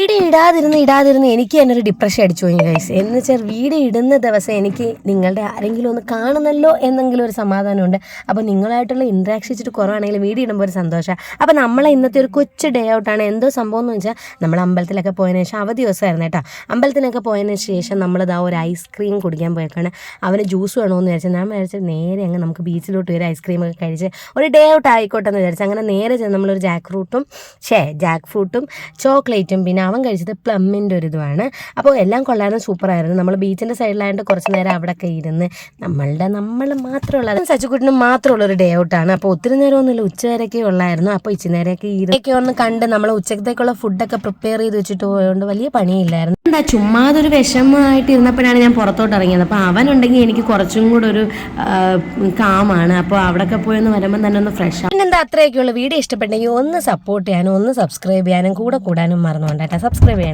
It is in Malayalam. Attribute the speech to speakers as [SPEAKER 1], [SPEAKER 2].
[SPEAKER 1] വീഡിയോ ഇടാതിരുന്ന് ഇടാതിരുന്ന് എനിക്ക് തന്നെ ഒരു ഡിപ്രഷൻ അടിച്ചു പോയി ഗൈസ് എന്ന് വെച്ചാൽ വീട് ഇടുന്ന ദിവസം എനിക്ക് നിങ്ങളുടെ ആരെങ്കിലും ഒന്ന് കാണുന്നല്ലോ എന്നെങ്കിലും ഒരു സമാധാനമുണ്ട്. അപ്പോൾ നിങ്ങളായിട്ടുള്ള ഇൻട്രാക്ഷൻ വെച്ചിട്ട് കുറവാണെങ്കിലും വീട് ഇടുമ്പോൾ ഒരു സന്തോഷമാണ് അപ്പോൾ നമ്മളെ ഇന്നത്തെ ഒരു കൊച്ചു ഡേ ഔട്ടാണ് എന്തോ സംഭവം എന്ന് വെച്ചാൽ നമ്മൾ അമ്പലത്തിലൊക്കെ പോയതിനു ശേഷം അവധി ദിവസമായിരുന്നു കേട്ടോ. അമ്പലത്തിനൊക്കെ പോയതിനു ശേഷം നമ്മളിതാ ഒരു ഐസ്ക്രീം കുടിക്കാൻ പോയേക്കാണ്. അവന് ജ്യൂസ് വേണമെന്ന് വിചാരിച്ചാൽ ഞാൻ വിചാരിച്ചത് നേരെ അങ്ങ് നമുക്ക് ബീച്ചിലോട്ട് ഒരു ഐസ്ക്രീം ഒക്കെ കഴിച്ച് ഒരു ഡേ ഔട്ട് ആയിക്കോട്ടെ എന്ന് വിചാരിച്ചു അങ്ങനെ നേരെ ചെന്ന് നമ്മളൊരു ജാക്ക് ഫ്രൂട്ടും ഷേ ജാക്ക് ഫ്രൂട്ടും ചോക്ലേറ്റും പിന്നെ അവൻ കഴിച്ചത് പ്ലമ്മിന്റെ ഒരു ഇതുമാണ് അപ്പോൾ എല്ലാം കൊള്ളാനും സൂപ്പറായിരുന്നു. നമ്മൾ ബീച്ചിന്റെ സൈഡിലായതുകൊണ്ട് കുറച്ച് നേരം അവിടെയൊക്കെ ഇരുന്ന് നമ്മളുടെ നമ്മൾ മാത്രമുള്ള സച്ചുക്കുട്ടിന് മാത്രമുള്ള ഒരു ഡേ ഔട്ടാണ് അപ്പോൾ ഒത്തിരി നേരമൊന്നുമില്ല ഉച്ചവരെയൊക്കെ ഉള്ളായിരുന്നു. അപ്പോൾ ഇച്ചിരി നേരമൊക്കെ ഇരുന്നൊക്കെ ഒന്ന് കണ്ട് നമ്മൾ ഉച്ചക്കത്തേക്കുള്ള ഫുഡൊക്കെ പ്രിപ്പയർ ചെയ്ത് വെച്ചിട്ട് പോയതുകൊണ്ട് വലിയ പണിയില്ലായിരുന്നു. എന്താ ചുമ്മാതൊരു വിഷമമായിട്ട് ഇരുന്നപ്പോഴാണ് ഞാൻ പുറത്തോട്ട് ഇറങ്ങിയത്. അപ്പോൾ അവൻ ഉണ്ടെങ്കിൽ എനിക്ക് കുറച്ചും കൂടെ ഒരു കാമാണ്. അപ്പോൾ അവിടെയൊക്കെ പോയി ഒന്ന് വരുമ്പോൾ തന്നെ ഒന്ന് ഫ്രഷ് ആണ് പിന്നെന്താ അത്രയൊക്കെയുള്ള. വീഡിയോ ഇഷ്ടപ്പെട്ടെങ്കിൽ ഒന്ന് സപ്പോർട്ട് ചെയ്യാനും ഒന്ന് സബ്സ്ക്രൈബ് ചെയ്യാനും കൂടെ കൂടാനും മറന്നുകൊണ്ടാട്ടെ. സബ്സ്ക്രൈബ് ചെയ്യാൻ